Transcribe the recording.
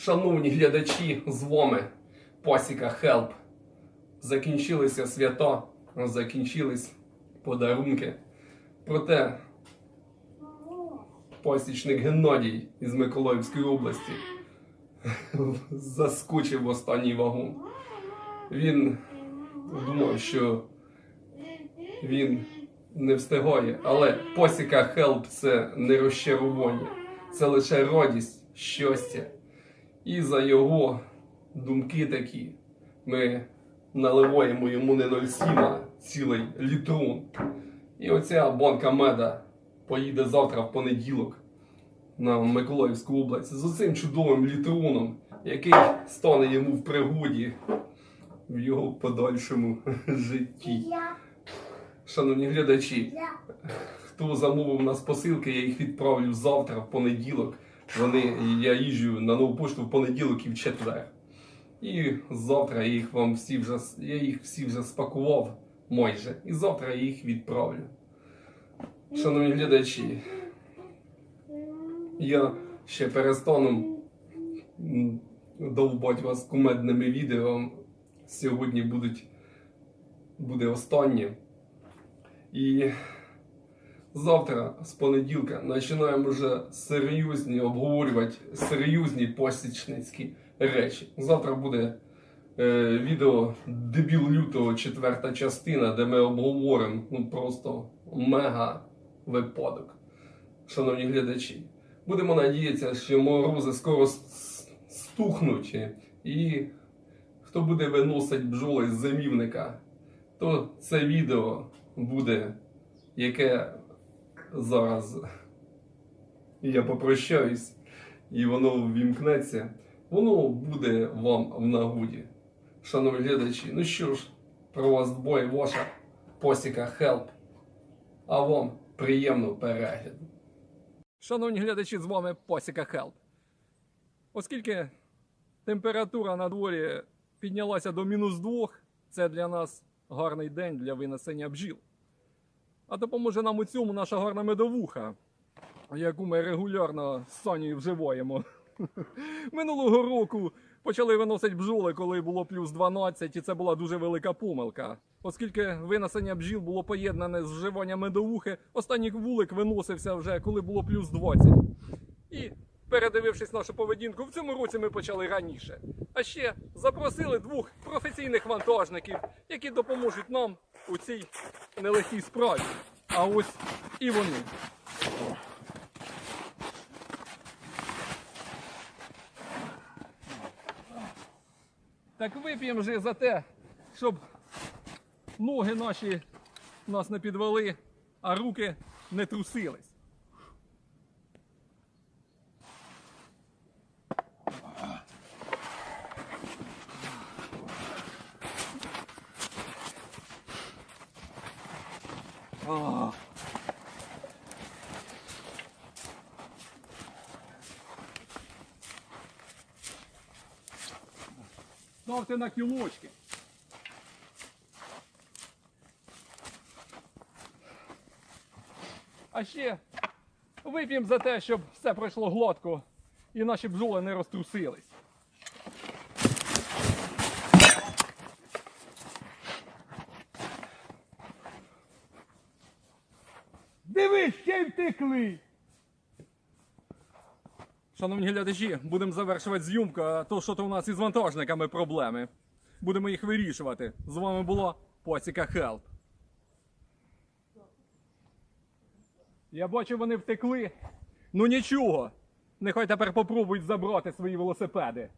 Шановні глядачі, з вами Посіка Хелп. Закінчилися свята, закінчились подарунки. Проте посічник Геннадій із Миколаївської області заскочив в останній вагон. Він думав, що він не встигає, але посіка Хелп це не розчарування, це лише радість, щастя. І за його думки такі ми наливаємо йому не 0,7, а цілий літрун. І оця банка меда поїде завтра в понеділок на Миколаївську область з оцим чудовим літруном, який стане йому в пригоді в його подальшому житті. Шановні глядачі, хто замовив у нас посилки, я їх відправлю завтра, в понеділок. Вони, я їжджу на нову пошту в понеділок і в четвер. І завтра їх вам всі вже, я їх всі вже спакував майже. І завтра я їх відправлю. Шановні глядачі, я ще перестану довбати вас кумедними відео. Сьогодні будуть, буде останнє. І завтра, з понеділка, починаємо вже серйозні обговорювати серйозні посічницькі речі. Завтра буде е, відео Дебіл лютого, четверта частина, де ми обговоримо ну, просто мега випадок. Шановні глядачі, будемо надіятися, що морози скоро стухнуть, і хто буде виносити бджоли з зимівника, то це відео буде, яке зараз я попрощаюсь, і воно ввімкнеться, воно буде вам в нагоді. Шановні глядачі, ну що ж, про вас дбає ваша посіка Хелп. А вам приємного перегляду. Шановні глядачі, з вами Посіка Хелп. Оскільки температура на дворі піднялася до мінус двох, це для нас гарний день для винесення бджіл. А допоможе нам у цьому наша гарна медовуха, яку ми регулярно з Сонею вживаємо. Минулого року почали виносити бджоли, коли було плюс 12, і це була дуже велика помилка. Оскільки винесення бджіл було поєднане з вживанням медовухи, останній вулик виносився вже коли було плюс 20. І передивившись нашу поведінку, в цьому році ми почали раніше. А ще запросили двох професійних вантажників, які допоможуть нам у цій нелегкій справі. А ось і вони. Так вип'ємо вже за те, щоб ноги наші нас не підвели, а руки не трусились. А. Ставте на кілочки. А ще вип'ємо за те, щоб все пройшло гладко і наші бджоли не розтрусились. Дивись, ще й втекли. Шановні глядачі, будемо завершувати зйомку, а то що то у нас із вантажниками проблеми. Будемо їх вирішувати. З вами була Посіка Хелп. Я бачу, вони втекли. Ну нічого. Нехай тепер попробують забрати свої велосипеди.